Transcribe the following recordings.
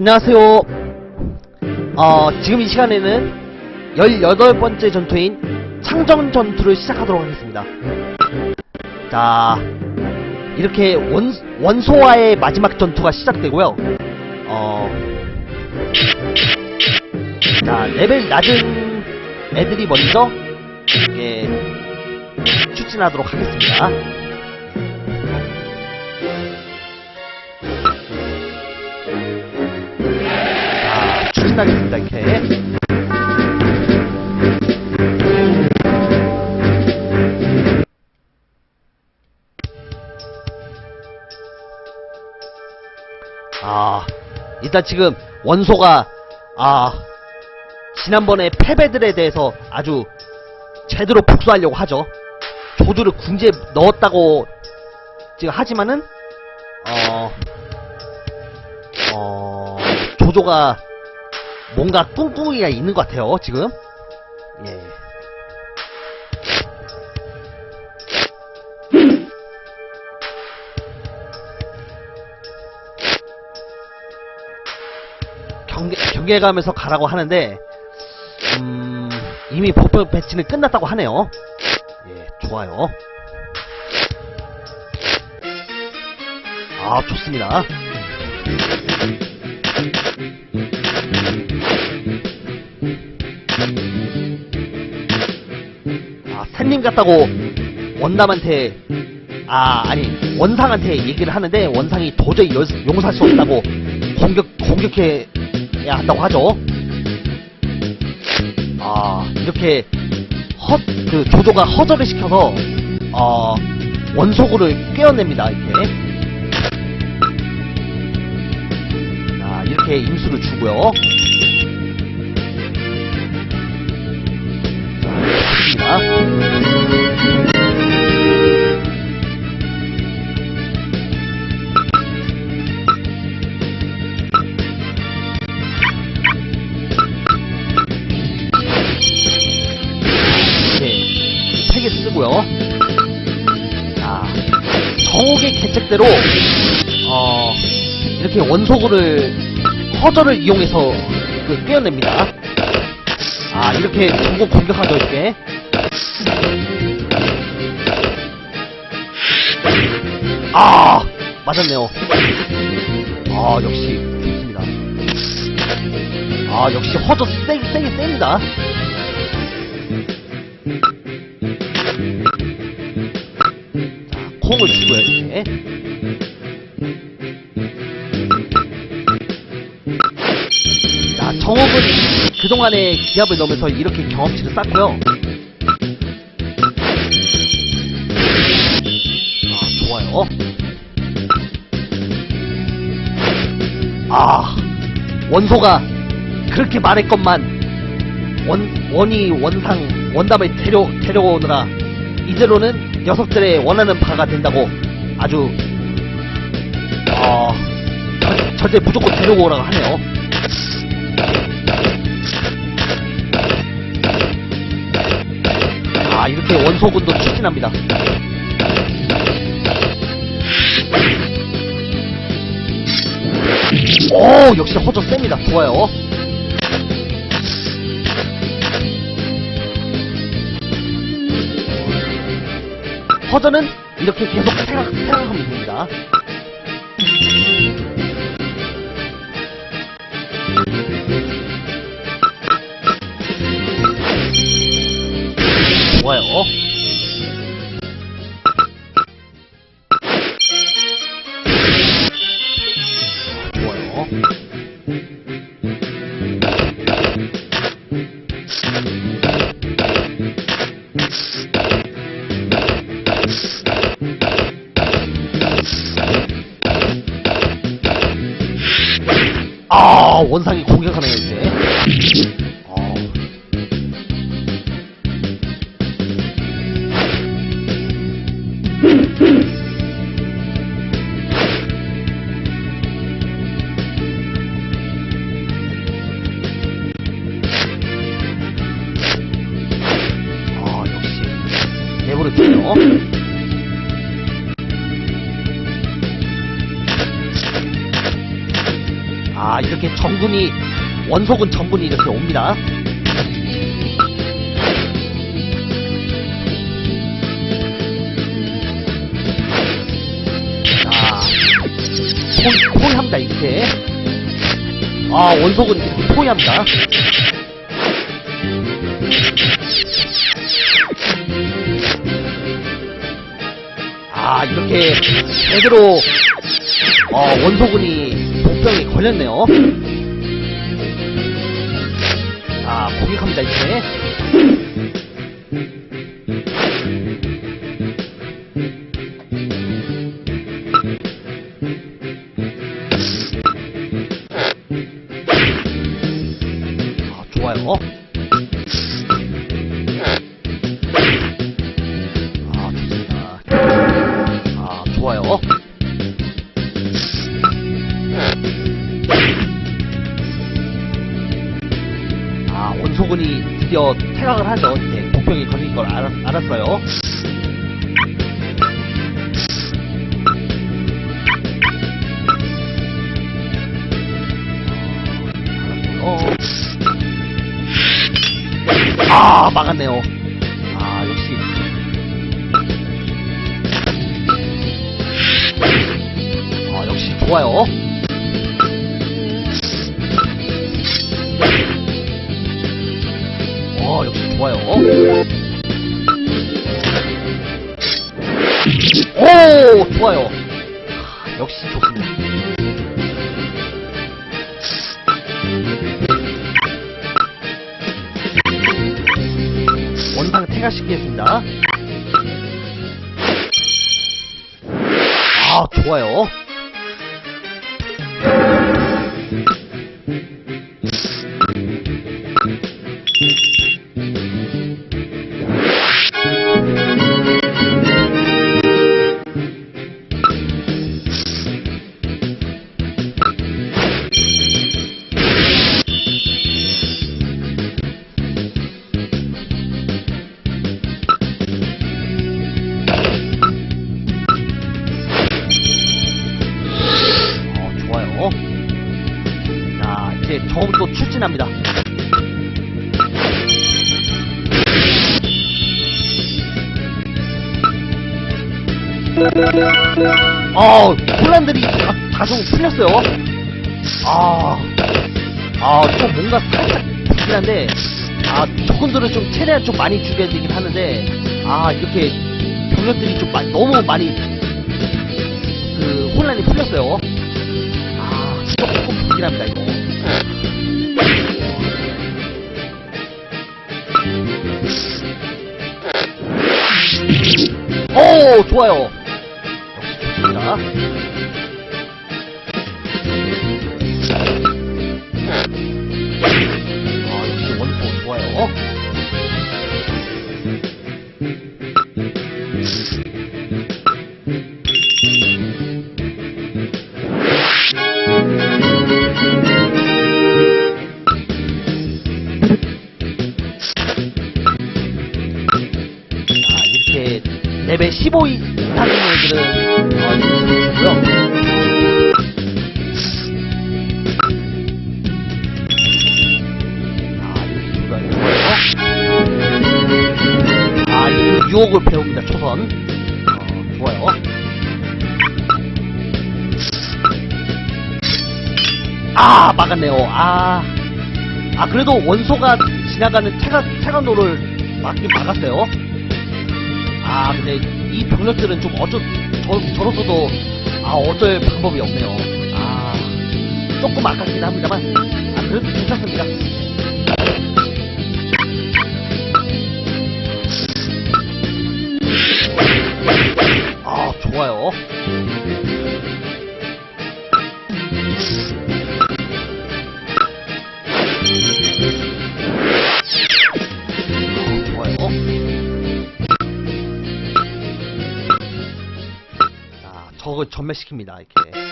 안녕하세요. 어, 지금 이 시간에는 18번째 전투인 창정 전투를 시작하도록 하겠습니다. 자, 이렇게 원, 원소와의 마지막 전투가 시작되고요. 어, 자, 레벨 낮은 애들이 먼저, 예, 추진하도록 하겠습니다. 자, 추진하겠습니다, 이렇게. 아, 일단 지금 원소가, 아, 지난번에 패배들에 대해서 아주 제대로 복수하려고 하죠. 조드를 궁지에 넣었다고 지금 하지만은, 어, 어, 조조가 뭔가 꿍꿍이가 있는 것 같아요, 지금. 예. 경계, 경계가면서 가라고 하는데, 음, 이미 버프 배치는 끝났다고 하네요. 예, 좋아요. 아, 좋습니다. 아, 샌님 같다고 원담한테 아 아니 원상한테 얘기를 하는데 원상이 도저히 여- 용서할 수 없다고 공격 공격해야 한다고 하죠. 아 이렇게 허그 조조가 허전을 시켜서 어 원소구를 꿰어냅니다 이렇게. 자 이렇게 임수를 주고요. 세개 쓰고요. 자, 정옥의 계책대로 어 이렇게 원소구를 허저를 이용해서 그 꿰어냅니다. 아 이렇게 전국 공격하죠 이렇게. 아 맞았네요. 아 역시 좋습니다. 아 역시 허저 세, 세게 셉니다. 자, 콩을 주고요, 이렇게. 자, 정옥은 그동안에 기합을 넣으면서 이렇게 경험치를 쌓고요. 아, 원소가 그렇게 말했건만, 원, 원이 원상, 원담을 데려, 데려오느라, 이대로는 녀석들의 원하는 바가 된다고 아주, 어, 절- 절대 무조건 데려오라고 하네요. 아, 이렇게 원소군도 추진합니다. 오, 역시 허접 셉니다. 좋아요. 허전은 이렇게 계속 생각, 생각하면 됩니다. Thank you. 원속은 정군이 이렇게 옵니다. 자, 포위, 포위합니다, 이렇게. 아, 원속은 이렇게 포위합니다. 아, 이렇게 제대로 어, 원소군이 복병에 걸렸네요. 자, 공격합니다, 이제. 아, 막았네요. 아, 역시. 아, 역시 좋아요. 어, 역시 좋아요. 오, 좋아요. 아, 역시 좋습니다. 원상 퇴각시키겠습니다. 아, 좋아요. 출진합니다. 어, 혼란들이 다, 다소 풀렸어요. 아, 아, 좀 뭔가 살짝 불긴 한데, 아, 적군들은 좀 최대한 좀 많이 죽여야 되긴 하는데, 아, 이렇게 병력들이 좀 마- 너무 많이 그 혼란이 풀렸어요. 오, 좋아요. 레벨 15 이상인 애들은 어, 유혹을 배웁니다, 초선. 어, 좋아요. 아, 막았네요. 아. 아, 그래도 원소가 지나가는 태각, 태각로를 막긴 막았어요. 아, 근데 이 병력들은 좀 어쩌, 저, 저로서도, 아, 어쩔 방법이 없네요. 아, 조금 아깝긴 합니다만, 아, 그래도 괜찮습니다. 저걸 전멸시킵니다, 이렇게.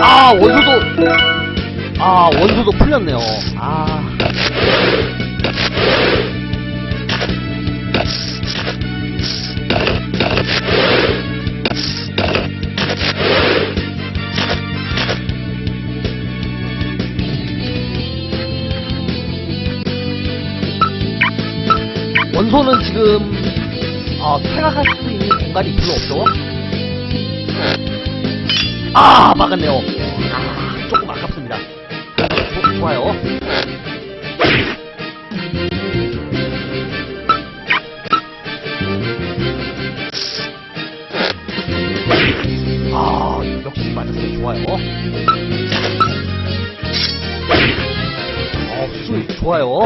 아, 원소도, 아, 원소도 풀렸네요. 아. 원소는 지금 어, 퇴각할 수 있는 공간이 별로 없죠. 아 막았네요. 아 조금 아깝습니다. 조- 좋아요. 아 역시 맞았어요. 좋아요. 어 수술 좋아요.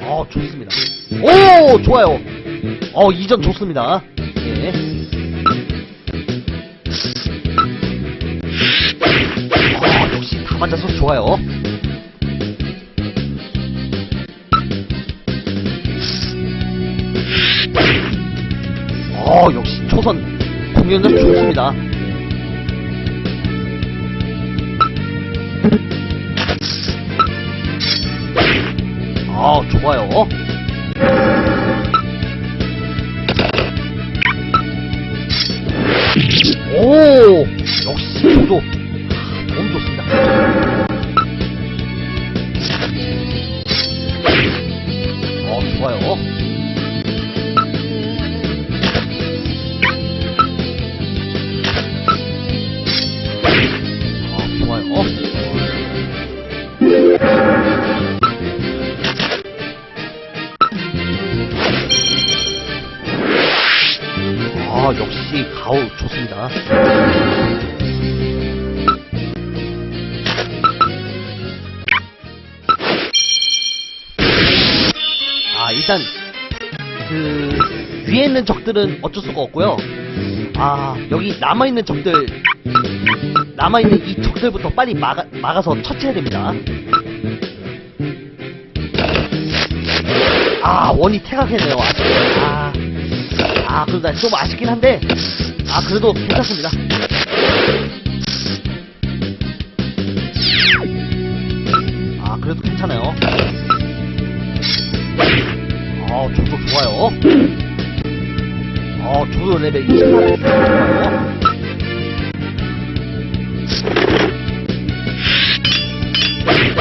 어, 좋습니다. 오, 좋아요. 어, 이전 좋습니다. 예. 어, 역시 다 맞아서 좋아요. 어, 역시 초선 공연력 좋습니다. 아, 좋아요. 오, 그 위에 있는 적들은 어쩔 수가 없고요. 아, 여기 남아 있는 적들 남아 있는 이 적들부터 빨리 막아, 막아서 처치해야 됩니다. 아, 원이 태각했네요. 아쉽게. 아. 아, 그래도 좀 아쉽긴 한데, 아, 그래도 괜찮습니다. 아, 그래도 괜찮아요. 아, 저도 좋아요. 아, 저도 레벨 24를 좋아요.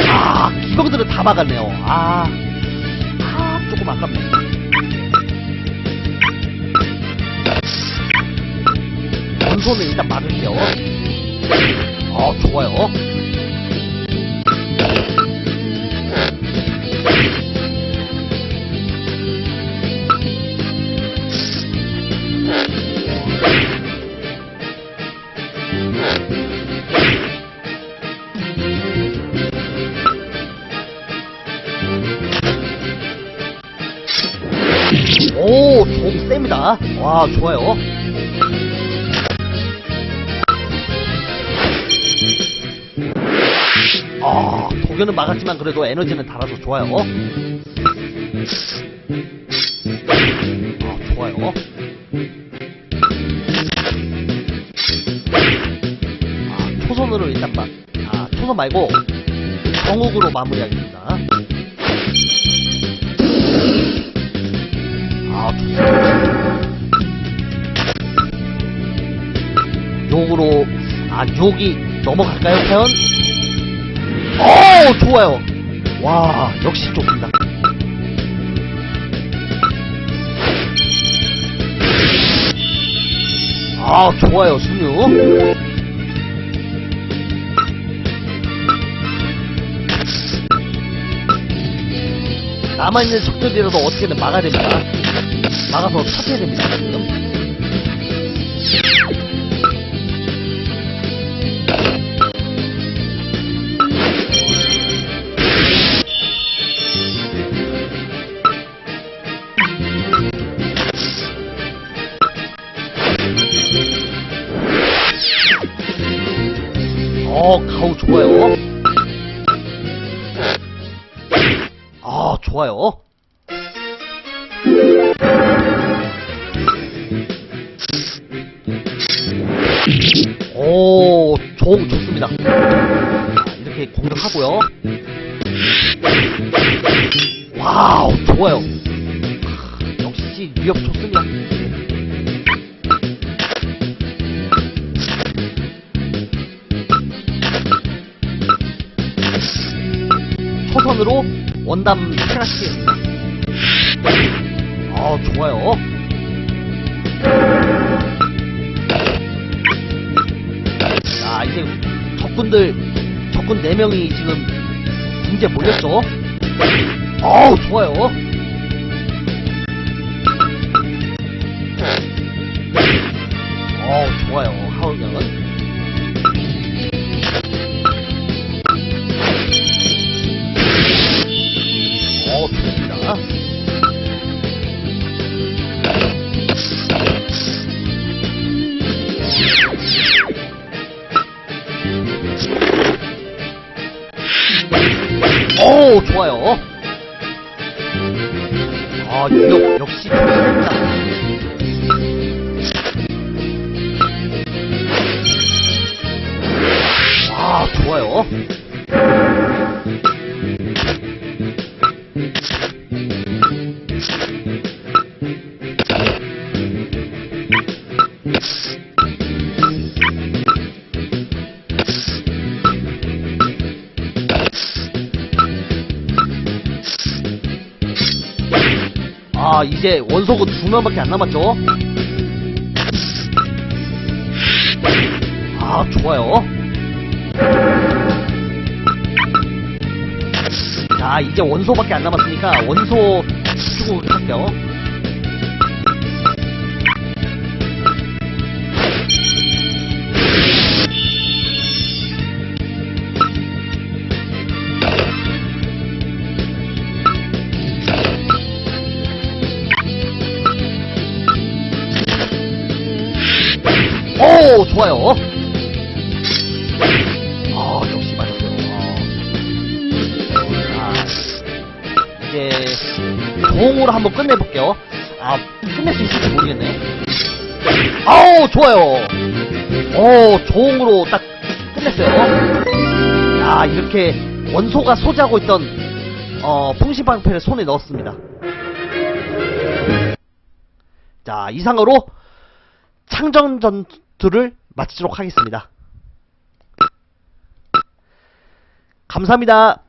아, 기병들은 다 막았네요. 아, 아, 조금 아깝네. 원소는 일단 막을게요. 어, 좋아요. 좀 셉니다. 와, 좋아요. 아, 독연은 막았지만 그래도 에너지는 달아서 좋아요. 아, 좋아요. 아, 초선으로 일단 막, 아, 초선 말고, 정욱으로 마무리하겠습니다. 욕이 넘어갈까요, 과연? 어 좋아요. 와 역시 좋습니다. 아 좋아요 순유. 남아있는 적들이라도 어떻게든 막아야 됩니다. 막아서 처치해야 됩니다, 지금. 오, 종 좋습니다. 자, 이렇게 공격하고요. 와우, 좋아요. 하, 역시 위협 좋습니다. 초선으로 원담 패라시겠습니다. 아, 좋아요. 자, 이제 적군들, 적군 4명이 지금 군제 몰렸죠? 어우, 좋아요. 어우, 좋아요. 하울경은. 아, 역, 역시. 아, 좋아요. 이제 원소구 두 명밖에 안 남았죠? 아, 좋아요. 자, 이제 원소밖에 안 남았으니까 원소 주고 할게요. 좋아요. 아, 역시 맞았어요. 아, 이제 종으로 한번 끝내볼게요. 아, 끝낼 수 있을지 모르겠네. 아우, 좋아요. 오, 종으로 딱 끝냈어요. 아, 이렇게 원소가 소지하고 있던 어, 풍신방패를 손에 넣었습니다. 자, 이상으로 창전 전투를 마치도록 하겠습니다. 감사합니다.